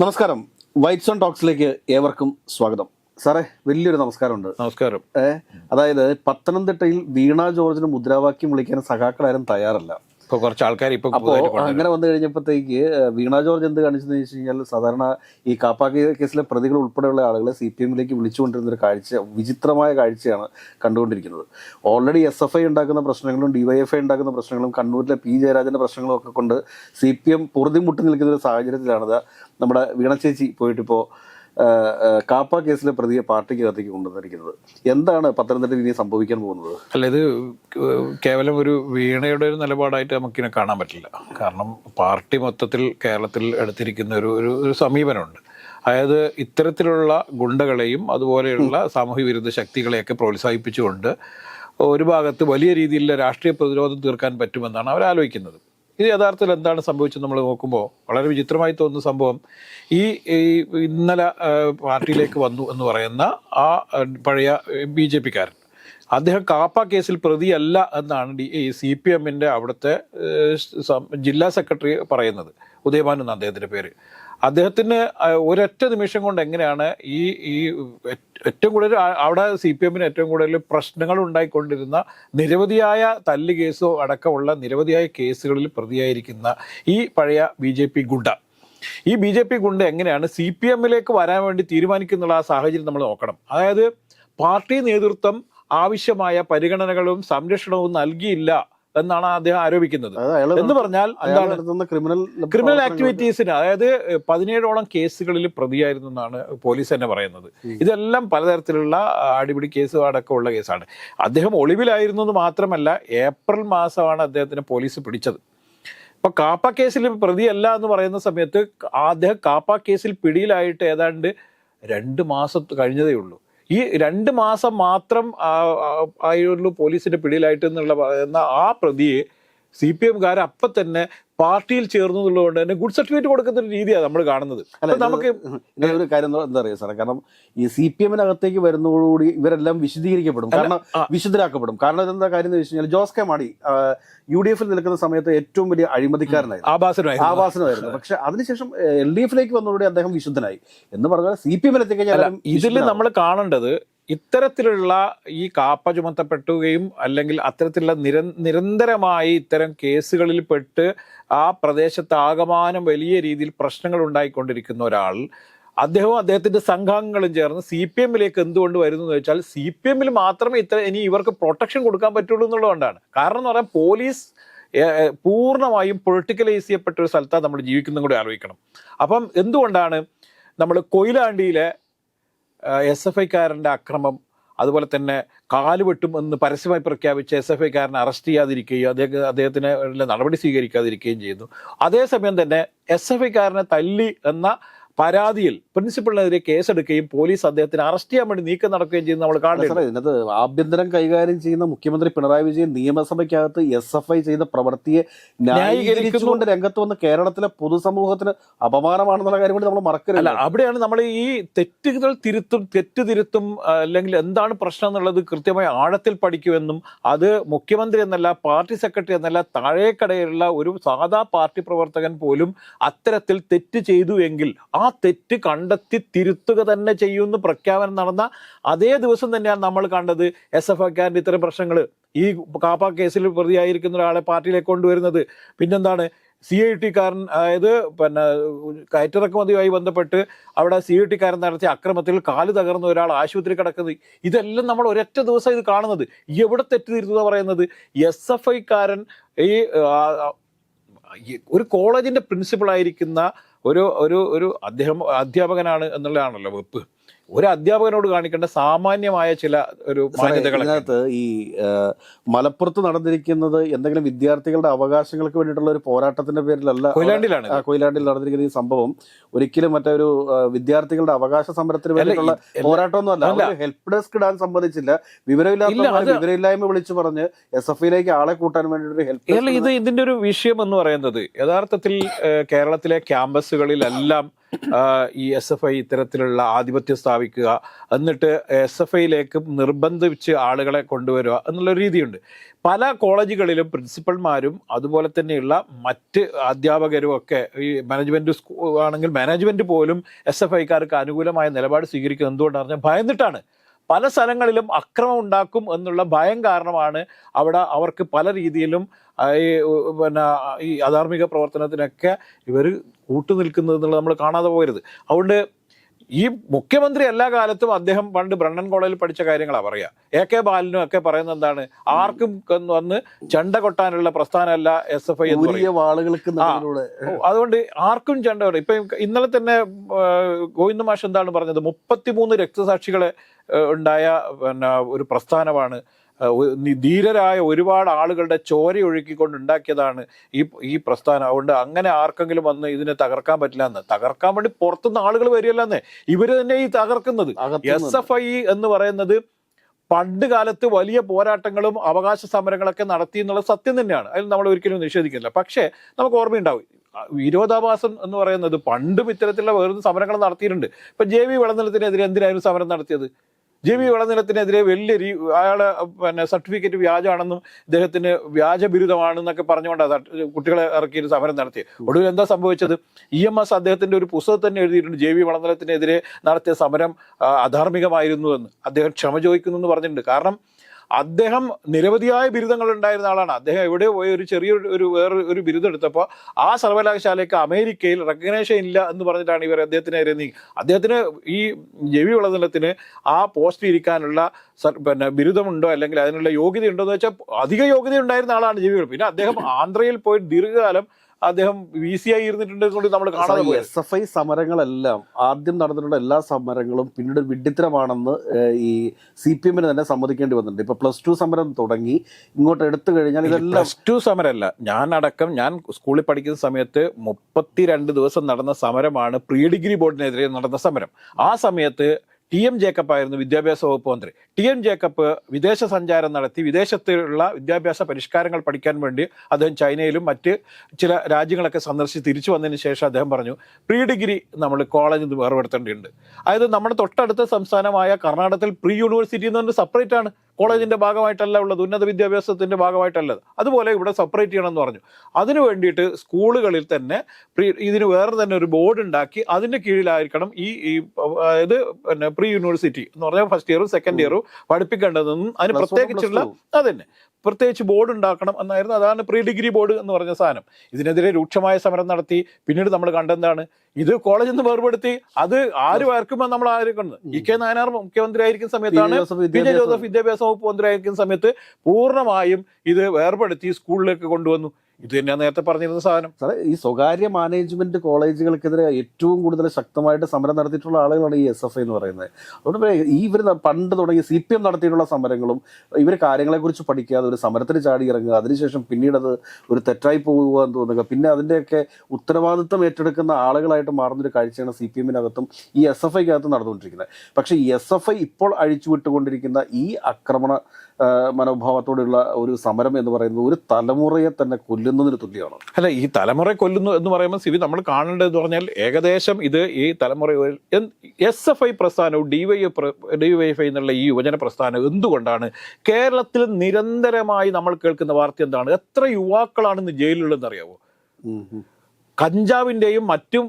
നമസ്കാരം. Whites on ടോക്സിലേക്ക് ഏവർക്കും സ്വാഗതം. സാറേ വലിയൊരു നമസ്കാരമുണ്ട്. നമസ്കാരം. ഏഹ് അതായത് പത്തനംതിട്ടയിൽ വീണ ജോർജിന് മുദ്രാവാക്യം വിളിക്കാൻ സഖാക്കളാരും തയ്യാറല്ല. ഇപ്പൊ കുറച്ച് ആൾക്കാർ ഇപ്പൊ അപ്പോ. അങ്ങനെ വന്നു കഴിഞ്ഞപ്പോഴത്തേക്ക് വീണ ജോർജ് എന്ത് കാണിച്ചെന്ന് വെച്ച് കഴിഞ്ഞാൽ സാധാരണ ഈ കാപ്പാക്കി കേസിലെ പ്രതികൾ ഉൾപ്പെടെയുള്ള ആളുകളെ സി പി എമ്മിലേക്ക് വിളിച്ചുകൊണ്ടിരുന്ന ഒരു കാഴ്ച വിചിത്രമായ കാഴ്ചയാണ് കണ്ടുകൊണ്ടിരിക്കുന്നത് ഓൾറെഡി എസ് എഫ് ഐ ഉണ്ടാക്കുന്ന പ്രശ്നങ്ങളും ഡിവൈഎഫ് ഐ ഉണ്ടാക്കുന്ന പ്രശ്നങ്ങളും കണ്ണൂരിലെ പി ജയരാജന്റെ പ്രശ്നങ്ങളും ഒക്കെ കൊണ്ട് സി പി എം പൊറുതിമുട്ടി നിൽക്കുന്ന ഒരു സാഹചര്യത്തിലാണ് നമ്മുടെ വീണ ചേച്ചി പോയിട്ടിപ്പോ കാപ്പ കേസിലെ പ്രതിയെ പാർട്ടിക്ക് കത്തിക്ക് കൊണ്ടുവന്നിരിക്കുന്നത്. എന്താണ് പത്തനംതിട്ട ഇനി സംഭവിക്കാൻ പോകുന്നത്? അല്ല ഇത് കേവലം ഒരു വീണയുടെ ഒരു നിലപാടായിട്ട് നമുക്കിനെ കാണാൻ പറ്റില്ല. കാരണം പാർട്ടി മൊത്തത്തിൽ കേരളത്തിൽ എടുത്തിരിക്കുന്ന ഒരു ഒരു ഒരു സമീപനമുണ്ട്. അതായത് ഇത്തരത്തിലുള്ള ഗുണ്ടകളെയും അതുപോലെയുള്ള സാമൂഹ്യ വിരുദ്ധ ശക്തികളെയൊക്കെ പ്രോത്സാഹിപ്പിച്ചുകൊണ്ട് ഒരു ഭാഗത്ത് വലിയ രീതിയിലുള്ള രാഷ്ട്രീയ പ്രതിരോധം തീർക്കാൻ പറ്റുമെന്നാണ് അവർ ആലോചിക്കുന്നത് ഇത് യഥാർത്ഥത്തിൽ എന്താണ് സംഭവിച്ചത് നമ്മൾ നോക്കുമ്പോൾ വളരെ വിചിത്രമായി തോന്നുന്ന സംഭവം ഈ ഇന്നലെ പാർട്ടിയിലേക്ക് വന്നു എന്ന് പറയുന്ന ആ പഴയ ബി ജെ പിക്കാരൻ. അദ്ദേഹം കാപ്പ കേസിൽ പ്രതിയല്ല എന്നാണ് ഡി സി പി എമ്മിന്റെ അവിടുത്തെ ജില്ലാ സെക്രട്ടറി പറയുന്നത്. എന്ന അദ്ദേഹത്തിന്റെ പേര്. അദ്ദേഹത്തിന് ഒരൊറ്റ നിമിഷം കൊണ്ട് എങ്ങനെയാണ് ഈ ഈ ഏറ്റവും കൂടുതൽ അവിടെ സി പി എമ്മിന് ഏറ്റവും കൂടുതൽ പ്രശ്നങ്ങൾ ഉണ്ടായിക്കൊണ്ടിരുന്ന നിരവധിയായ തല്ല് കേസോ അടക്കമുള്ള നിരവധിയായ കേസുകളിൽ പ്രതിയായിരിക്കുന്ന ഈ പഴയ ബി ജെ പി ഗുണ്ട. ഈ ബി ജെ പി ഗുണ്ട എങ്ങനെയാണ് സി പി എമ്മിലേക്ക് വരാൻ വേണ്ടി തീരുമാനിക്കുന്നുള്ള ആ സാഹചര്യം നമ്മൾ നോക്കണം. അതായത് പാർട്ടി നേതൃത്വം ആവശ്യമായ പരിഗണനകളും സംരക്ഷണവും നൽകിയില്ല എന്നാണ് അദ്ദേഹം ആരോപിക്കുന്നത്. എന്ന് പറഞ്ഞാൽ എന്താണ് ക്രിമിനൽ ക്രിമിനൽ ആക്ടിവിറ്റീസിന് അതായത് പതിനേഴോളം കേസുകളിൽ പ്രതിയായിരുന്നു എന്നാണ് പോലീസ് തന്നെ പറയുന്നത്. ഇതെല്ലാം പലതരത്തിലുള്ള അടിപിടി കേസ് അടക്കമുള്ള കേസാണ്. അദ്ദേഹം ഒളിവിലായിരുന്നു എന്ന് മാത്രമല്ല ഏപ്രിൽ മാസമാണ് അദ്ദേഹത്തിന് പോലീസ് പിടിച്ചത്. ഇപ്പൊ കാപ്പ കേസിൽ പ്രതിയല്ല എന്ന് പറയുന്ന സമയത്ത് അദ്ദേഹം കാപ്പ കേസിൽ പിടിയിലായിട്ട് ഏതാണ്ട് രണ്ട് മാസം കഴിഞ്ഞതേ ഉള്ളൂ. ഈ രണ്ട് മാസം മാത്രം ആയുള്ളൂ പോലീസിന്റെ പിടിയിലായിട്ട് എന്നുള്ള എന്ന ആ പ്രതിയെ സി പി എംകാർ അപ്പം തന്നെ പാർട്ടിയിൽ ചേർന്നു എന്നുള്ളതുകൊണ്ട് തന്നെ ഗുഡ് സർട്ടിഫിക്കറ്റ് കൊടുക്കുന്ന ഒരു രീതിയാണ് നമ്മൾ കാണുന്നത് നമുക്ക് ഒരു കാര്യം എന്താ- എന്താ പറയുക സാറേ? കാരണം ഈ സി പി എമ്മിനകത്തേക്ക് വരുന്നതോടുകൂടി ഇവരെല്ലാം വിശദീകരിക്കപ്പെടും. കാരണം. വിശുദ്ധരാക്കപ്പെടും. കാരണം ഇതെന്താ കാര്യം എന്ന് വെച്ച് കഴിഞ്ഞാൽ Jose K Mani U D എഫിൽ നിൽക്കുന്ന സമയത്ത് ഏറ്റവും വലിയ അഴിമതിക്കാരനായിരുന്നു. ആഭാസമായി ആവാസനമായിരുന്നു പക്ഷെ അതിനുശേഷം എൽ ഡി എഫിലേക്ക് വന്നതോടെ അദ്ദേഹം വിശുദ്ധനായി. എന്ന് പറഞ്ഞാൽ സി പി എമ്മിലെത്തിക്കഴിഞ്ഞാൽ ഇതിൽ നമ്മൾ കാണേണ്ടത് ഇത്തരത്തിലുള്ള ഈ കാപ്പ ചുമത്തപ്പെട്ടുകയും അല്ലെങ്കിൽ അത്തരത്തിലുള്ള നിര നിരന്തരമായി ഇത്തരം കേസുകളിൽ പെട്ട് ആ പ്രദേശത്ത് ആകമാനം വലിയ രീതിയിൽ പ്രശ്നങ്ങൾ ഉണ്ടായിക്കൊണ്ടിരിക്കുന്ന ഒരാൾ അദ്ദേഹവും അദ്ദേഹത്തിന്റെ സംഘാംഗങ്ങളും ചേർന്ന് സി പി എമ്മിലേക്ക് എന്തുകൊണ്ട് വരുന്നു എന്ന് വെച്ചാൽ സി പി എമ്മിൽ മാത്രമേ ഇത്ര ഇനി ഇവർക്ക് പ്രൊട്ടക്ഷൻ കൊടുക്കാൻ പറ്റുള്ളൂ എന്നുള്ളതുകൊണ്ടാണ്. കാരണം എന്ന് പറയാൻ പോലീസ് പൂർണമായും പൊളിറ്റിക്കലൈസ് ചെയ്യപ്പെട്ട ഒരു സ്ഥലത്താണ് നമ്മൾ ജീവിക്കുന്നതും കൂടി ആലോചിക്കണം. അപ്പം എന്തുകൊണ്ടാണ് നമ്മൾ കൊയിലാണ്ടിയിലെ എസ് എഫ് ഐക്കാരന്റെ അക്രമം അതുപോലെ തന്നെ കാലുവെട്ടും എന്ന് പരസ്യമായി പ്രഖ്യാപിച്ച എസ് എഫ് ഐക്കാരനെ അറസ്റ്റ് ചെയ്യാതിരിക്കുകയും അദ്ദേഹം അദ്ദേഹത്തിന് നടപടി സ്വീകരിക്കാതിരിക്കുകയും ചെയ്യുന്നു. അതേസമയം തന്നെ എസ് എഫ് ഐക്കാരനെ തല്ലി എന്ന പരാതിയിൽ പ്രിൻസിപ്പളിനെതിരെ കേസെടുക്കുകയും പോലീസ് അദ്ദേഹത്തിന് അറസ്റ്റ് ചെയ്യാൻ വേണ്ടി നീക്കം നടക്കുകയും ചെയ്യുന്ന നമ്മൾ കാണുന്നത് ഇതിനകത്ത് ആഭ്യന്തരം കൈകാര്യം ചെയ്യുന്ന മുഖ്യമന്ത്രി പിണറായി വിജയൻ നിയമസഭയ്ക്കകത്ത് എസ് എഫ് ഐ ചെയ്ത പ്രവൃത്തിയെ ന്യായീകരിച്ചുകൊണ്ട് രംഗത്ത് വന്ന് കേരളത്തിലെ പൊതുസമൂഹത്തിന് അപമാനമാണെന്നുള്ള കാര്യം കൂടി നമ്മൾ മറക്കരുത്. അവിടെയാണ് നമ്മൾ ഈ തെറ്റുകൾ തിരുത്തും തെറ്റ് തിരുത്തും അല്ലെങ്കിൽ എന്താണ് പ്രശ്നം എന്നുള്ളത് കൃത്യമായി ആഴത്തിൽ പഠിക്കുമെന്നും അത് മുഖ്യമന്ത്രി എന്നല്ല പാർട്ടി സെക്രട്ടറി എന്നല്ല താഴേക്കടയിലുള്ള ഒരു സാധാ പാർട്ടി പ്രവർത്തകൻ പോലും അത്തരത്തിൽ തെറ്റ് ചെയ്തു എങ്കിൽ ആ തെറ്റ് കണ്ടെത്തി തിരുത്തുക തന്നെ ചെയ്യുമെന്ന് പ്രഖ്യാപനം നടന്ന അതേ ദിവസം തന്നെയാണ് നമ്മൾ കണ്ടത് എസ് എഫ് ഐക്കാരന്റെ ഇത്തരം പ്രശ്നങ്ങൾ ഈ കാപ്പ കേസിൽ പ്രതിയായിരിക്കുന്ന ഒരാളെ പാർട്ടിയിലേക്ക് കൊണ്ടുവരുന്നത്. പിന്നെന്താണ്? സി ഐ ടിക്കാരൻ അതായത് പിന്നെ കയറ്റിറക്കുമതിയുമായി ബന്ധപ്പെട്ട് അവിടെ സി ഐ ടിക്കാരൻ നടത്തിയ അക്രമത്തിൽ കാൽ തകർന്ന ഒരാൾ ആശുപത്രി കിടക്കുന്നത്. ഇതെല്ലാം നമ്മൾ ഒരൊറ്റ ദിവസം ഇത് കാണുന്നത്. എവിടെ തെറ്റ് തിരുത്തുക പറയുന്നത്? എസ് എഫ് ഐക്കാരൻ ഈ ഒരു കോളേജിന്റെ പ്രിൻസിപ്പൾ ആയിരിക്കുന്ന ഒരു ഒരു ഒരു അദ്ദേഹം അധ്യാപകനാണ് എന്നുള്ളതാണല്ലോ വെപ്പ്. ഒരു അധ്യാപകനോട് കാണിക്കേണ്ട സാമാന്യമായ ചില ഒരു ഇതിനകത്ത് ഈ മലപ്പുറത്ത് നടന്നിരിക്കുന്നത് എന്തെങ്കിലും വിദ്യാർത്ഥികളുടെ അവകാശങ്ങൾക്ക് വേണ്ടിയിട്ടുള്ള ഒരു പോരാട്ടത്തിന്റെ പേരിലല്ല കൊയിലാണ്ടിലാണ് കൊയിലാണ്ടിൽ നടന്നിരിക്കുന്ന ഈ സംഭവം ഒരിക്കലും മറ്റൊരു വിദ്യാർത്ഥികളുടെ അവകാശ സമരത്തിന് വേണ്ടിയിട്ടുള്ള പോരാട്ടമൊന്നുമല്ല. അല്ല. ഹെൽപ്പ് ഡെസ്ക് ഇടാൻ സംബന്ധിച്ചില്ല വിവരമില്ലാത്ത വിവരമില്ലായ്മ വിളിച്ചു പറഞ്ഞ് എസ് എഫ് ഐയിലേക്ക് ആളെ കൂട്ടാൻ വേണ്ടിയിട്ട് ഹെൽപ്പ് ഇത് ഇതിന്റെ ഒരു വിഷയം എന്ന് പറയുന്നത് യഥാർത്ഥത്തിൽ കേരളത്തിലെ ക്യാമ്പസുകളിലെല്ലാം ഈ എസ് എഫ് ഐ ഇത്തരത്തിലുള്ള ആധിപത്യം സ്ഥാപിക്കുക എന്നിട്ട് എസ് എഫ് ഐയിലേക്ക് നിർബന്ധിച്ച് ആളുകളെ കൊണ്ടുവരിക എന്നുള്ള രീതിയുണ്ട്. പല കോളേജുകളിലും പ്രിൻസിപ്പൽമാരും അതുപോലെ തന്നെയുള്ള മറ്റ് അധ്യാപകരും ഒക്കെ ഈ മാനേജ്മെന്റ് ആണെങ്കിൽ മാനേജ്മെന്റ് പോലും എസ് എഫ് ഐക്കാർക്ക് അനുകൂലമായ നിലപാട് സ്വീകരിക്കുന്നത് എന്തുകൊണ്ടാണ് പറഞ്ഞാൽ ഭയന്നിട്ടാണ്. പല സ്ഥലങ്ങളിലും അക്രമം ഉണ്ടാക്കും എന്നുള്ള ഭയം കാരണമാണ് അവിടെ അവർക്ക് പല രീതിയിലും ഈ പിന്നെ ഈ അധാർമിക പ്രവർത്തനത്തിനൊക്കെ ഇവർ കൂട്ടുനിൽക്കുന്നത് എന്നുള്ളത് നമ്മൾ കാണാതെ പോകരുത്. അതുകൊണ്ട് ഈ മുഖ്യമന്ത്രി എല്ലാ കാലത്തും അദ്ദേഹം പണ്ട് ബ്രണ്ണൻ കോളേജിൽ പഠിച്ച കാര്യങ്ങളാണ് പറയുക എ കെ ബാലനും ഒക്കെ പറയുന്നത് എന്താണ്? ആർക്കും വന്ന് ചണ്ട കൊട്ടാനുള്ള പ്രസ്ഥാനമല്ല എസ് എഫ് ഐ അതുകൊണ്ട് ആർക്കും ചെണ്ട കൊട്ടാം. ഇപ്പൊ ഇന്നലെ തന്നെ ഗോവിന്ദ മാഷ് എന്താണ് പറഞ്ഞത്? മുപ്പത്തിമൂന്ന് രക്തസാക്ഷികളെ ഉണ്ടായ പിന്നെ ഒരു പ്രസ്ഥാനമാണ് ധീരരായ ഒരുപാട് ആളുകളുടെ ചോര ഒഴുക്കിക്കൊണ്ട് ഉണ്ടാക്കിയതാണ് ഈ ഈ പ്രസ്ഥാനം. അതുകൊണ്ട് അങ്ങനെ ആർക്കെങ്കിലും വന്ന് ഇതിനെ തകർക്കാൻ പറ്റില്ല എന്ന് തകർക്കാൻ വേണ്ടി പുറത്തുനിന്ന് ആളുകൾ വരികയല്ലെന്നേ. ഇവർ തന്നെ ഈ തകർക്കുന്നത്. എസ് എഫ് ഐ എന്ന് പറയുന്നത് പണ്ട് കാലത്ത് വലിയ പോരാട്ടങ്ങളും അവകാശ സമരങ്ങളൊക്കെ നടത്തി എന്നുള്ള സത്യം തന്നെയാണ്. അതിൽ നമ്മൾ ഒരിക്കലും നിഷേധിക്കില്ല പക്ഷേ നമുക്ക് ഓർമ്മയുണ്ടാവും. വിരോധാഭാസം എന്ന് പറയുന്നത് പണ്ടും ഇത്തരത്തിലുള്ള വേറെ സമരങ്ങൾ നടത്തിയിട്ടുണ്ട്. ഇപ്പൊ ജെ വി വിളനിലത്തിനെതിരെ എന്തിനായിരുന്നു സമരം നടത്തിയത്? ജെ വി വളനിലത്തിനെതിരെ വലിയ അയാളെ പിന്നെ സർട്ടിഫിക്കറ്റ് വ്യാജമാണെന്നും ഇദ്ദേഹത്തിന് വ്യാജ ബിരുദമാണെന്നൊക്കെ പറഞ്ഞുകൊണ്ടാണ് കുട്ടികളെ ഒരു സമരം നടത്തിയത് ഒടുവിൽ എന്താ സംഭവിച്ചത്? ഇ എം എസ് അദ്ദേഹത്തിന്റെ ഒരു പുസ്തകം തന്നെ എഴുതിയിട്ടുണ്ട് ജെ വി വളനിലത്തിനെതിരെ നടത്തിയ സമരം അധാർമികമായിരുന്നു എന്ന്. അദ്ദേഹം ക്ഷമ ചോദിക്കുന്നു എന്ന് പറഞ്ഞിട്ടുണ്ട്. കാരണം അദ്ദേഹം നിരവധിയായ ബിരുദങ്ങൾ ഉണ്ടായിരുന്ന ആളാണ്. അദ്ദേഹം എവിടെ പോയി ഒരു ചെറിയ ഒരു വേറെ ഒരു ബിരുദം എടുത്തപ്പോൾ ആ സർവകലാശാലയ്ക്ക് അമേരിക്കയിൽ റെക്കഗ്നേഷൻ ഇല്ല എന്ന് പറഞ്ഞിട്ടാണ് ഇവർ അദ്ദേഹത്തിനെതിരെ നീ അദ്ദേഹത്തിന് ഈ ജൈവി വളനിലത്തിന് ആ പോസ്റ്റ് ഇരിക്കാനുള്ള പിന്നെ ബിരുദമുണ്ടോ അല്ലെങ്കിൽ അതിനുള്ള യോഗ്യത ഉണ്ടോ എന്ന് വെച്ചാൽ അധിക യോഗ്യത ഉണ്ടായിരുന്ന ആളാണ് ജൈവി വിള- പിന്നെ അദ്ദേഹം ആന്ധ്രയിൽ പോയി ദീർഘകാലം അദ്ദേഹം വി സി ആയി ഇരുന്നിട്ടുണ്ട് നമ്മൾ കാണാതെ എസ് എഫ് ഐ സമരങ്ങളെല്ലാം ആദ്യം നടന്നിട്ടുള്ള എല്ലാ സമരങ്ങളും പിന്നീട് വിഡിത്തരമാണെന്ന് ഈ സി പി എമ്മിന് തന്നെ സമ്മതിക്കേണ്ടി വന്നിട്ടുണ്ട്. ഇപ്പൊ പ്ലസ് ടു സമരം തുടങ്ങി ഇങ്ങോട്ട് എടുത്തു കഴിഞ്ഞാൽ ഇതെല്ലാം പ്ലസ് ടു സമരമല്ല ഞാൻ അടക്കം ഞാൻ സ്കൂളിൽ പഠിക്കുന്ന സമയത്ത് മുപ്പത്തിരണ്ട് ദിവസം നടന്ന സമരമാണ് പ്രീ ഡിഗ്രി ബോർഡിനെതിരെ നടന്ന സമരം. ആ സമയത്ത് ടി എം ജേക്കബ് ആയിരുന്നു വിദ്യാഭ്യാസ വകുപ്പ് മന്ത്രി. ടി എം ജേക്കബ് വിദേശ സഞ്ചാരം നടത്തി വിദേശത്തുള്ള വിദ്യാഭ്യാസ പരിഷ്കാരങ്ങൾ പഠിക്കാൻ വേണ്ടി അദ്ദേഹം ചൈനയിലും മറ്റ് ചില രാജ്യങ്ങളൊക്കെ സന്ദർശിച്ച് തിരിച്ചു വന്നതിന് ശേഷം അദ്ദേഹം പറഞ്ഞു പ്രീ ഡിഗ്രി നമ്മൾ കോളേജിൽ നിന്ന് വേർപെടുത്തേണ്ടതുണ്ട്. അതായത് നമ്മുടെ തൊട്ടടുത്ത സംസ്ഥാനമായ കർണാടകത്തിൽ പ്രീ യൂണിവേഴ്സിറ്റി എന്ന് പറഞ്ഞാൽ സെപ്പറേറ്റ് ആണ്. കോളേജിന്റെ ഭാഗമായിട്ടല്ല ഉള്ളത് ഉന്നത വിദ്യാഭ്യാസത്തിന്റെ ഭാഗമായിട്ടല്ലത് അതുപോലെ ഇവിടെ സെപ്പറേറ്റ് ചെയ്യണമെന്ന് പറഞ്ഞു. അതിനു വേണ്ടിയിട്ട് സ്കൂളുകളിൽ തന്നെ പ്രീ ഇതിന് വേറെ തന്നെ ഒരു ബോർഡ് ഉണ്ടാക്കി അതിന്റെ കീഴിലായിരിക്കണം ഈ ഈ അതായത് പിന്നെ പ്രീ യൂണിവേഴ്സിറ്റി എന്ന് പറഞ്ഞാൽ ഫസ്റ്റ് ഇയറും സെക്കൻഡ് ഇയറും പഠിപ്പിക്കേണ്ടതെന്നും അതിന് പ്രത്യേകിച്ചുള്ള അതന്നെ. പ്രത്യേകിച്ച് ബോർഡ് ഉണ്ടാക്കണം എന്നായിരുന്നു അതാണ് പ്രീ ഡിഗ്രി ബോർഡ് എന്ന് പറഞ്ഞ സാധനം. ഇതിനെതിരെ രൂക്ഷമായ സമരം നടത്തി. പിന്നീട് നമ്മൾ കണ്ടെന്താണ്? ഇത് കോളേജിൽ നിന്ന് വേർപെടുത്തി. അത് ആര് വരക്കുമ്പോൾ നമ്മൾ ആയിരിക്കുന്നത് ഇ കെ നായനാർ മുഖ്യമന്ത്രി ആയിരിക്കുന്ന സമയത്താണ്. പി. ജോസഫ് വിദ്യാഭ്യാസ വകുപ്പ് മന്ത്രി ആയിരിക്കുന്ന സമയത്ത് പൂർണമായും ഇത് വേർപെടുത്തി സ്കൂളിലേക്ക് കൊണ്ടുവന്നു. ഇത് തന്നെയാണ് നേരത്തെ പറഞ്ഞിരുന്ന സാധനം. സാറേ ഈ സ്വകാര്യ മാനേജ്മെന്റ് കോളേജുകൾക്കെതിരെ ഏറ്റവും കൂടുതൽ ശക്തമായിട്ട് സമരം നടത്തിയിട്ടുള്ള ആളുകളാണ് ഈ എസ് എഫ് ഐ എന്ന് പറയുന്നത്. അതുകൊണ്ട് ഈ ഇവർ പണ്ട് തുടങ്ങി സി പി എം നടത്തിയിട്ടുള്ള സമരങ്ങളും ഇവർ കാര്യങ്ങളെക്കുറിച്ച് പഠിക്കാതെ ഒരു സമരത്തിന് ചാടി ഇറങ്ങുക അതിനുശേഷം പിന്നീട് അത് ഒരു തെറ്റായി പോകുക എന്ന് തോന്നുക പിന്നെ അതിന്റെയൊക്കെ ഉത്തരവാദിത്വം ഏറ്റെടുക്കുന്ന ആളുകളായിട്ട് മാറുന്നൊരു കാഴ്ചയാണ് സി പി എമ്മിനകത്തും ഈ എസ് എഫ് ഐക്കകത്തും നടന്നുകൊണ്ടിരിക്കുന്നത്. പക്ഷേ എസ് എഫ് ഐ ഇപ്പോൾ അഴിച്ചുവിട്ടുകൊണ്ടിരിക്കുന്ന ഈ ആക്രമണ മനോഭാവത്തോടെയുള്ള ഒരു സമരം എന്ന് പറയുന്നത് ഒരു തലമുറയെ തന്നെ കൊല്ലുന്നതിന് തുല്യമാണ്. അല്ല ഈ തലമുറ കൊല്ലുന്നു എന്ന് പറയുമ്പോൾ സിവി നമ്മൾ കാണേണ്ടതെന്ന് പറഞ്ഞാൽ ഏകദേശം ഇത് ഈ തലമുറ എസ് എഫ് ഐ പ്രസ്ഥാനവും ഡിവൈഎഫ് ഐ എന്നുള്ള ഈ യുവജന പ്രസ്ഥാനം എന്തുകൊണ്ടാണ് കേരളത്തിൽ നിരന്തരമായി നമ്മൾ കേൾക്കുന്ന വാർത്ത എന്താണ്? എത്ര യുവാക്കളാണ് ഇന്ന് ജയിലിലുള്ളതെന്ന് അറിയാവോ. കഞ്ചാവിന്റെയും മറ്റും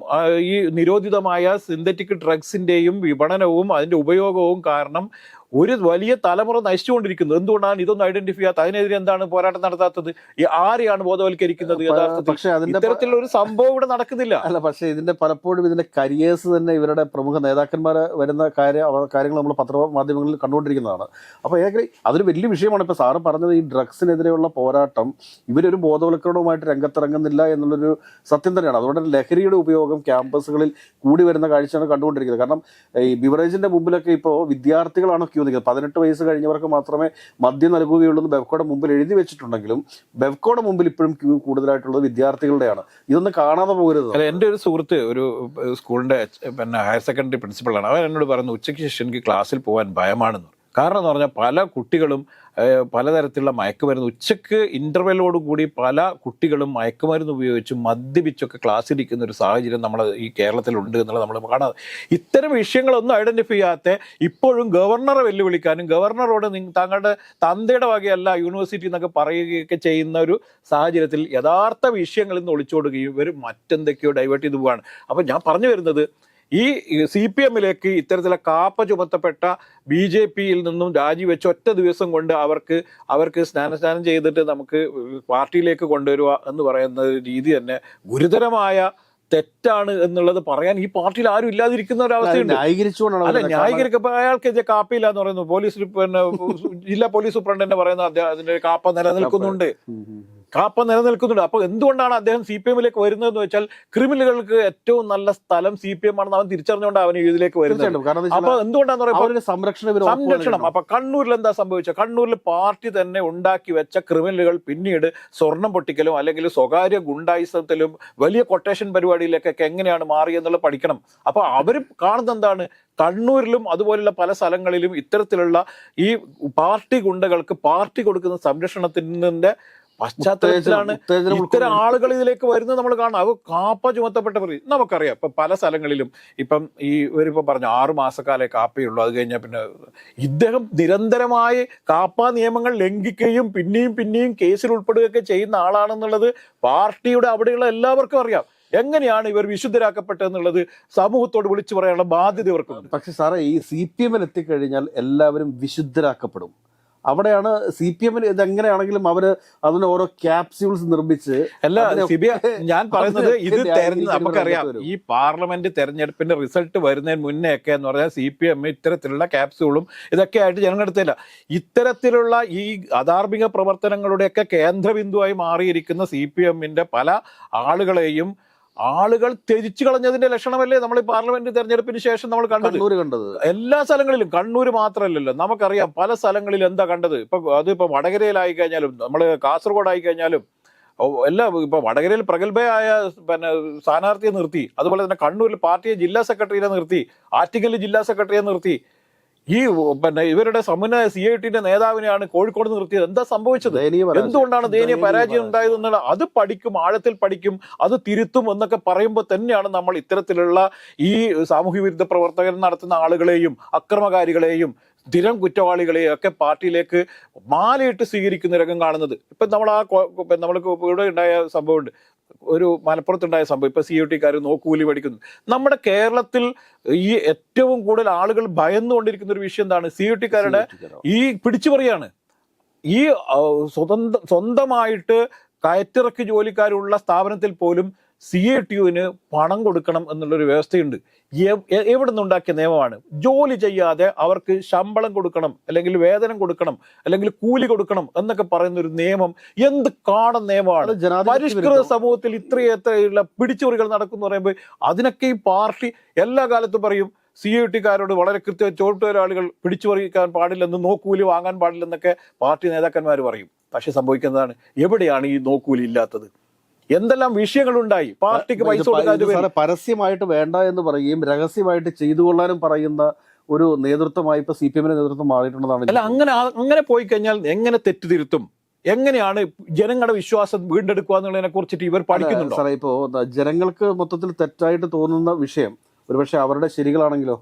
ഈ നിരോധിതമായ സിന്തറ്റിക് ഡ്രഗ്സിന്റെയും വിപണനവും അതിന്റെ ഉപയോഗവും കാരണം ഒരു വലിയ തലമുറ നശിച്ചുകൊണ്ടിരിക്കുന്നത് എന്തുകൊണ്ടാണ് ഇതൊന്നും ഐഡന്റിഫൈ ചെയ്യാത്ത? അതിനെതിരെ എന്താണ് പോരാട്ടം നടത്താത്തത്? ഈ ആരെയാണ് ബോധവൽക്കരിക്കുന്നത് പക്ഷേ അതിന്റെ ഇത്തരത്തിലുള്ള ഒരു സംഭവം ഇവിടെ നടക്കുന്നില്ല. അല്ല പക്ഷേ ഇതിന്റെ പലപ്പോഴും ഇതിന്റെ കരിയേഴ്സ് തന്നെ ഇവരുടെ പ്രമുഖ നേതാക്കന്മാർ വരുന്ന കാര്യ കാര്യങ്ങൾ നമ്മൾ പത്രമാധ്യമങ്ങളിൽ കണ്ടുകൊണ്ടിരിക്കുന്നതാണ്. അപ്പോൾ ഏകദേശം അതൊരു വലിയ വിഷയമാണ്. ഇപ്പോൾ സാറ് പറഞ്ഞത് ഈ ഡ്രഗ്സിനെതിരെയുള്ള പോരാട്ടം ഇവരൊരു ബോധവൽക്കരണവുമായിട്ട് രംഗത്തിറങ്ങുന്നില്ല എന്നുള്ളൊരു സത്യം തന്നെയാണ്. അതുകൊണ്ട് തന്നെ ലഹരിയുടെ ഉപയോഗം ക്യാമ്പസുകളിൽ കൂടി വരുന്ന കാഴ്ചയാണ് കണ്ടുകൊണ്ടിരിക്കുന്നത്. കാരണം ഈ ബിവറേജിന്റെ മുമ്പിലൊക്കെ ഇപ്പോൾ വിദ്യാർത്ഥികളാണ് ക്യൂ നിൽക്കുന്നത് പതിനെട്ട് വയസ്സ് കഴിഞ്ഞവർക്ക് മാത്രമേ മദ്യം നൽകുകയുള്ളൂ എന്ന് ബെവ്കോയുടെ മുമ്പിൽ എഴുതി വെച്ചിട്ടുണ്ടെങ്കിലും ബെവ്കോയുടെ മുമ്പിൽ ഇപ്പോഴും ക്യൂ കൂടുതലായിട്ടുള്ളത് വിദ്യാർത്ഥികളുടെയാണ്. ഇതൊന്നും കാണാതെ പോകരുത്. അല്ല എന്റെ ഒരു സുഹൃത്ത് ഒരു സ്കൂളിന്റെ പിന്നെ ഹയർ സെക്കൻഡറി പ്രിൻസിപ്പളാണ്. അവൻ എന്നോട് പറഞ്ഞു ഉച്ചയ്ക്ക് ശേഷം എനിക്ക് ക്ലാസ്സിൽ പോകാൻ ഭയമാണെന്ന് കാരണം എന്ന് പറഞ്ഞാൽ പല കുട്ടികളും പലതരത്തിലുള്ള മയക്കുമരുന്ന്. ഉച്ചയ്ക്ക് ഇന്റർവെല്ലോട് കൂടി പല കുട്ടികളും മയക്കുമരുന്ന് ഉപയോഗിച്ച് മദ്യപിച്ചൊക്കെ ക്ലാസ് ഇരിക്കുന്ന ഒരു സാഹചര്യം നമ്മൾ ഈ കേരളത്തിലുണ്ട് എന്നുള്ളത് നമ്മൾ കാണാതെ ഇത്തരം വിഷയങ്ങളൊന്നും ഐഡന്റിഫൈ ചെയ്യാത്ത ഇപ്പോഴും ഗവർണറെ വെല്ലുവിളിക്കാനും ഗവർണറോട് താങ്കളുടെ തന്തയുടെ വകയല്ല യൂണിവേഴ്സിറ്റി എന്നൊക്കെ പറയുകയൊക്കെ ചെയ്യുന്ന ഒരു സാഹചര്യത്തിൽ യഥാർത്ഥ വിഷയങ്ങളിൽ നിന്ന് ഒളിച്ചോടുകയും ഇവർ മറ്റെന്തൊക്കെയോ ഡൈവേർട്ട് ചെയ്തു പോവുകയാണ് അപ്പം ഞാൻ പറഞ്ഞു വരുന്നത് ഈ സി പി എമ്മിലേക്ക് ഇത്തരത്തിലെ കാപ്പ ചുമത്തപ്പെട്ട ബി ജെ പിയിൽ നിന്നും രാജിവെച്ച് ഒറ്റ ദിവസം കൊണ്ട് അവർക്ക് അവർക്ക് സ്നാനസ്നാനം ചെയ്തിട്ട് നമുക്ക് പാർട്ടിയിലേക്ക് കൊണ്ടുവരിക എന്ന് പറയുന്ന രീതി തന്നെ ഗുരുതരമായ തെറ്റാണ് എന്നുള്ളത് പറയാൻ ഈ പാർട്ടിയിൽ ആരും ഇല്ലാതിരിക്കുന്ന ഒരു അവസ്ഥയുണ്ട്. അല്ല. ന്യായീകരിക്കപ്പോ അയാൾക്ക് ഇത് കാപ്പയില്ല എന്ന് പറയുന്നു. പോലീസ് പിന്നെ ജില്ലാ പോലീസ് സൂപ്രണ്ട് തന്നെ പറയുന്നത് അദ്ദേഹം അതിന്റെ കാപ്പ നിലനിൽക്കുന്നുണ്ട്. കാപ്പ നിലനിൽക്കുന്നുണ്ട്. അപ്പൊ എന്തുകൊണ്ടാണ് അദ്ദേഹം സി പി എമ്മിലേക്ക് വരുന്നതെന്ന് വെച്ചാൽ ക്രിമിനലുകൾക്ക് ഏറ്റവും നല്ല സ്ഥലം സി പി എം ആണെന്ന് അവൻ തിരിച്ചറിഞ്ഞുകൊണ്ട് അവൻ ഇതിലേക്ക് വരുന്നത്. അപ്പൊ എന്തുകൊണ്ടാന്ന് പറയുമ്പോൾ സംരക്ഷണം സംരക്ഷണം. അപ്പൊ കണ്ണൂരിൽ എന്താ സംഭവിച്ചത്? കണ്ണൂരിൽ പാർട്ടി തന്നെ ഉണ്ടാക്കി വെച്ച ക്രിമിനലുകൾ പിന്നീട് സ്വർണം പൊട്ടിക്കലും അല്ലെങ്കിൽ സ്വകാര്യ ഗുണ്ടായിസത്തിലും വലിയ കൊട്ടേഷൻ പരിപാടിയിലേക്കൊക്കെ എങ്ങനെയാണ് മാറിയെന്നുള്ളത് പഠിക്കണം. അപ്പൊ അവർ കാണുന്ന എന്താണ്? കണ്ണൂരിലും അതുപോലുള്ള പല സ്ഥലങ്ങളിലും ഇത്തരത്തിലുള്ള ഈ പാർട്ടി ഗുണ്ടകൾക്ക് പാർട്ടി കൊടുക്കുന്ന സംരക്ഷണത്തിന്റെ പശ്ചാത്തലത്തിലാണ് ഇത്തരം ആളുകൾ ഇതിലേക്ക് വരുന്നത് നമ്മൾ കാണാം അത് കാപ്പ ചുമത്തപ്പെട്ട പ്രതി നമുക്കറിയാം. ഇപ്പൊ പല സ്ഥലങ്ങളിലും ഇപ്പം ഈ ഇവരിപ്പം പറഞ്ഞു ആറു മാസക്കാലേ കാപ്പയുള്ളൂ. അത് കഴിഞ്ഞാൽ പിന്നെ ഇദ്ദേഹം നിരന്തരമായി കാപ്പ നിയമങ്ങൾ ലംഘിക്കുകയും പിന്നെയും പിന്നെയും കേസിൽ ഉൾപ്പെടുകയൊക്കെ ചെയ്യുന്ന ആളാണെന്നുള്ളത് പാർട്ടിയുടെ അവിടെയുള്ള എല്ലാവർക്കും അറിയാം. എങ്ങനെയാണ് ഇവർ വിശുദ്ധരാക്കപ്പെട്ടതെന്നുള്ളത് സമൂഹത്തോട് വിളിച്ചു പറയാനുള്ള ബാധ്യത ഇവർക്കുണ്ട്. പക്ഷെ സാറേ ഈ സി പി എമ്മിൽ എത്തിക്കഴിഞ്ഞാൽ എല്ലാവരും വിശുദ്ധരാക്കപ്പെടും. അവിടെയാണ് സി പി എമ്മിന് ഇത് എങ്ങനെയാണെങ്കിലും അവർ അതിന് ഓരോ ക്യാപ്സ്യൂൾസ് നിർമ്മിച്ച് അല്ല ഞാൻ പറയുന്നത് ഇത് നമുക്കറിയാം. ഈ പാർലമെന്റ് തെരഞ്ഞെടുപ്പിന്റെ റിസൾട്ട് വരുന്നതിന് മുന്നേ ഒക്കെ എന്ന് പറഞ്ഞാൽ സി പി എം ഇത്തരത്തിലുള്ള ക്യാപ്സ്യൂളും ഇതൊക്കെ ആയിട്ട് ജനങ്ങളെടുത്തില്ല ഇത്തരത്തിലുള്ള ഈ അധാർമിക പ്രവർത്തനങ്ങളുടെയൊക്കെ കേന്ദ്രബിന്ദുവായി മാറിയിരിക്കുന്ന സി പി എമ്മിന്റെ പല ആളുകളെയും ആളുകൾ ത്യജിച്ചു കളഞ്ഞതിന്റെ ലക്ഷണമല്ലേ നമ്മൾ ഈ പാർലമെന്റ് തെരഞ്ഞെടുപ്പിന് ശേഷം നമ്മൾ കണ്ടത്? കണ്ണൂർ കണ്ടത്. എല്ലാ സ്ഥലങ്ങളിലും കണ്ണൂർ മാത്രമല്ലല്ലോ. നമുക്കറിയാം പല സ്ഥലങ്ങളിൽ എന്താ കണ്ടത്? ഇപ്പൊ അത് ഇപ്പൊ വടകരയിലായി കഴിഞ്ഞാലും നമ്മൾ കാസർഗോഡ് ആയി കഴിഞ്ഞാലും എല്ലാ എല്ലാം ഇപ്പൊ വടകരയിൽ പ്രഗത്ഭയായ പിന്നെ സ്ഥാനാർത്ഥിയെ നിർത്തി. അതുപോലെ തന്നെ കണ്ണൂരിൽ പാർട്ടിയെ ജില്ലാ സെക്രട്ടറിയെ നിർത്തി. ആറ്റിങ്ങലിൽ ജില്ലാ സെക്രട്ടറിയെ നിർത്തി. ഈ പിന്നെ ഇവരുടെ സമന്വയ സി ഐ ടിന്റെ നേതാവിനെയാണ് കോഴിക്കോട് നിർത്തിയത്. എന്താ സംഭവിച്ചത്? എന്തുകൊണ്ടാണ് ദയനീയ പരാജയം ഉണ്ടായത് ഉണ്ടായതെന്നുള്ള അത് പഠിക്കും ആഴത്തിൽ പഠിക്കും അത് തിരുത്തും എന്നൊക്കെ പറയുമ്പോൾ തന്നെയാണ് നമ്മൾ ഇത്തരത്തിലുള്ള ഈ സാമൂഹ്യ വിരുദ്ധ പ്രവർത്തകർ നടത്തുന്ന ആളുകളെയും അക്രമകാരികളെയും സ്ഥിരം കുറ്റവാളികളെയും ഒക്കെ പാർട്ടിയിലേക്ക് മാലയിട്ട് സ്വീകരിക്കുന്ന രംഗം കാണുന്നത്. ഇപ്പൊ നമ്മൾ ആ നമ്മൾക്ക് ഇവിടെ ഉണ്ടായ സംഭവമുണ്ട്. ഒരു മലപ്പുറത്തുണ്ടായ സംഭവം. ഇപ്പൊ സി യു ടിക്കാർ നോക്കൂലി പഠിക്കുന്നു നമ്മുടെ കേരളത്തിൽ ഈ ഏറ്റവും കൂടുതൽ ആളുകൾ ഭയന്നുകൊണ്ടിരിക്കുന്ന ഒരു വിഷയം എന്താണ്? സി യു ടിക്കാരുടെ ഈ പിടിച്ചു പറയാണ് ഈ സ്വതന്ത്ര സ്വന്തമായിട്ട് കയറ്റിറക്കി ജോലിക്കാരുള്ള സ്ഥാപനത്തിൽ പോലും സി എ ടി യുവിന് പണം കൊടുക്കണം എന്നുള്ളൊരു വ്യവസ്ഥയുണ്ട്. എവിടെ നിന്നുണ്ടാക്കിയ നിയമമാണ്? ജോലി ചെയ്യാതെ അവർക്ക് ശമ്പളം കൊടുക്കണം അല്ലെങ്കിൽ വേതനം കൊടുക്കണം അല്ലെങ്കിൽ കൂലി കൊടുക്കണം എന്നൊക്കെ പറയുന്ന ഒരു നിയമം എന്ത് കാണുന്ന നിയമമാണ്? പരിഷ്കൃത. സമൂഹത്തിൽ ഇത്രയെത്രയുള്ള പിടിച്ചുറികൾ നടക്കുന്നു പറയുമ്പോൾ അതിനൊക്കെ ഈ പാർട്ടി എല്ലാ കാലത്തും പറയും സി ഐ ടിക്കാരോട് വളരെ കൃത്യം ചോട്ടുതൊഴിലാളികൾ പിടിച്ചുപറിക്കാൻ പാടില്ലെന്ന് നോക്കൂലി വാങ്ങാൻ പാടില്ലെന്നൊക്കെ പാർട്ടി നേതാക്കന്മാർ പറയും. പക്ഷെ സംഭവിക്കുന്നതാണ് എവിടെയാണ് ഈ നോക്കൂലി ഇല്ലാത്തത്? എന്തെല്ലാം വിഷയങ്ങളുണ്ടായി? പാർട്ടിക്ക് പൈസ കൊടുക്കാൻ പരസ്യമായിട്ട് വേണ്ട എന്ന് പറയുകയും രഹസ്യമായിട്ട് ചെയ്തു കൊള്ളാനും പറയുന്ന ഒരു നേതൃത്വമായി ഇപ്പൊ സി പി എമ്മിന്റെ നേതൃത്വം മാറിയിട്ടുണ്ടെന്നാണ് അല്ല അങ്ങനെ അങ്ങനെ പോയി കഴിഞ്ഞാൽ എങ്ങനെ തെറ്റ് തിരുത്തും എങ്ങനെയാണ് ജനങ്ങളുടെ വിശ്വാസം വീണ്ടെടുക്കുക എന്നുള്ളതിനെ കുറിച്ചിട്ട് ഇവർ പഠിക്കുന്നുണ്ട്? സാറേ ഇപ്പോ ജനങ്ങൾക്ക് മൊത്തത്തിൽ തെറ്റായിട്ട് തോന്നുന്ന വിഷയം ഒരുപക്ഷെ അവരുടെ ശരികളാണെങ്കിലോ?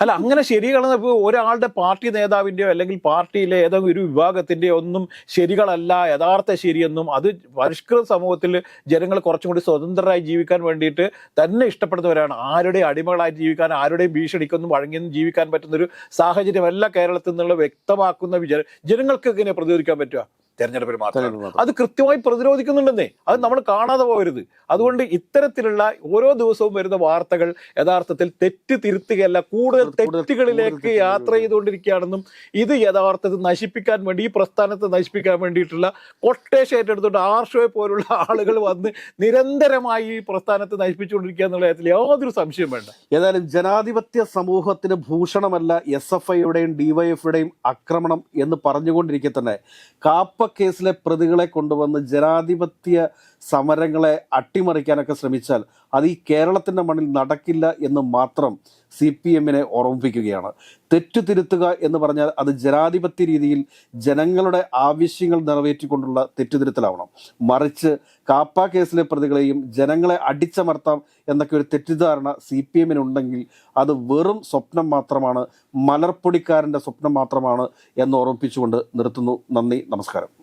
അല്ല അങ്ങനെ ശരികളെന്ന് ഇപ്പോൾ ഒരാളുടെ പാർട്ടി നേതാവിന്റെയോ അല്ലെങ്കിൽ പാർട്ടിയിലെ ഏതെങ്കിലും ഒരു വിഭാഗത്തിന്റെയോ ഒന്നും ശരികളല്ല യഥാർത്ഥ ശരിയെന്നും അത് പരിഷ്കൃത സമൂഹത്തിൽ ജനങ്ങൾ കുറച്ചും കൂടി സ്വതന്ത്രരായി ജീവിക്കാൻ വേണ്ടിയിട്ട് തന്നെ ഇഷ്ടപ്പെടുന്നവരാണ്. ആരുടെ അടിമകളായി ജീവിക്കാൻ ആരുടെയും ഭീഷണിക്കൊന്നും വഴങ്ങിയൊന്നും ജീവിക്കാൻ പറ്റുന്നൊരു സാഹചര്യമല്ല കേരളത്തിൽ നിന്നുള്ള വ്യക്തമാക്കുന്ന വിചാരം. ജനങ്ങൾക്ക് എങ്ങനെ പ്രതിരോധിക്കാൻ പറ്റുക? തെരഞ്ഞെടുപ്പിൽ മാത്രം. അത് കൃത്യമായി പ്രതിരോധിക്കുന്നുണ്ടെന്നേ. അത് നമ്മൾ കാണാതെ പോകരുത്. അതുകൊണ്ട് ഇത്തരത്തിലുള്ള ഓരോ ദിവസവും വരുന്ന വാർത്തകൾ യഥാർത്ഥത്തിൽ തെറ്റ് തിരുത്തുകയല്ല കൂടുതൽ തെറ്റുകളിലേക്ക് യാത്ര ചെയ്തുകൊണ്ടിരിക്കുകയാണെന്നും ഇത് യഥാർത്ഥത്തിൽ നശിപ്പിക്കാൻ വേണ്ടി ഈ പ്രസ്ഥാനത്തെ നശിപ്പിക്കാൻ വേണ്ടിയിട്ടുള്ള കൊട്ടേഷൻ ഏറ്റെടുത്തുകൊണ്ട് ആർഷോയെ പോലുള്ള ആളുകൾ വന്ന് നിരന്തരമായി ഈ പ്രസ്ഥാനത്തെ നശിപ്പിച്ചുകൊണ്ടിരിക്കുക എന്നുള്ള കാര്യത്തിൽ യാതൊരു സംശയം വേണ്ട. ഏതായാലും ജനാധിപത്യ സമൂഹത്തിന് ഭൂഷണമല്ല എസ് എഫ് ഐയുടെയും ഡിവൈഎഫുടെയും ആക്രമണം എന്ന് പറഞ്ഞുകൊണ്ടിരിക്കെ തന്നെ. കാപ്പ കാപ്പ കേസിലെ പ്രതികളെ കൊണ്ടുവന്ന് ജനാധിപത്യ സമരങ്ങളെ അട്ടിമറിക്കാനൊക്കെ ശ്രമിച്ചാൽ അത് ഈ കേരളത്തിന്റെ മണ്ണിൽ നടക്കില്ല എന്ന് മാത്രം സി പി എമ്മിനെ ഓർമ്മിപ്പിക്കുകയാണ്. തെറ്റു തിരുത്തുക എന്ന് പറഞ്ഞാൽ അത് ജനാധിപത്യ രീതിയിൽ ജനങ്ങളുടെ ആവശ്യങ്ങൾ നിറവേറ്റിക്കൊണ്ടുള്ള തെറ്റുതിരുത്തലാവണം. മറിച്ച് കാപ്പ കേസിലെ പ്രതികളെയും ജനങ്ങളെ അടിച്ചമർത്താം എന്നൊക്കെ ഒരു തെറ്റിദ്ധാരണ സി പി എമ്മിനുണ്ടെങ്കിൽ അത് വെറും സ്വപ്നം മാത്രമാണ് മലർപ്പൊടിക്കാരന്റെ സ്വപ്നം മാത്രമാണ് എന്ന് ഓർമ്മിപ്പിച്ചുകൊണ്ട് നിർത്തുന്നു. നന്ദി നമസ്കാരം.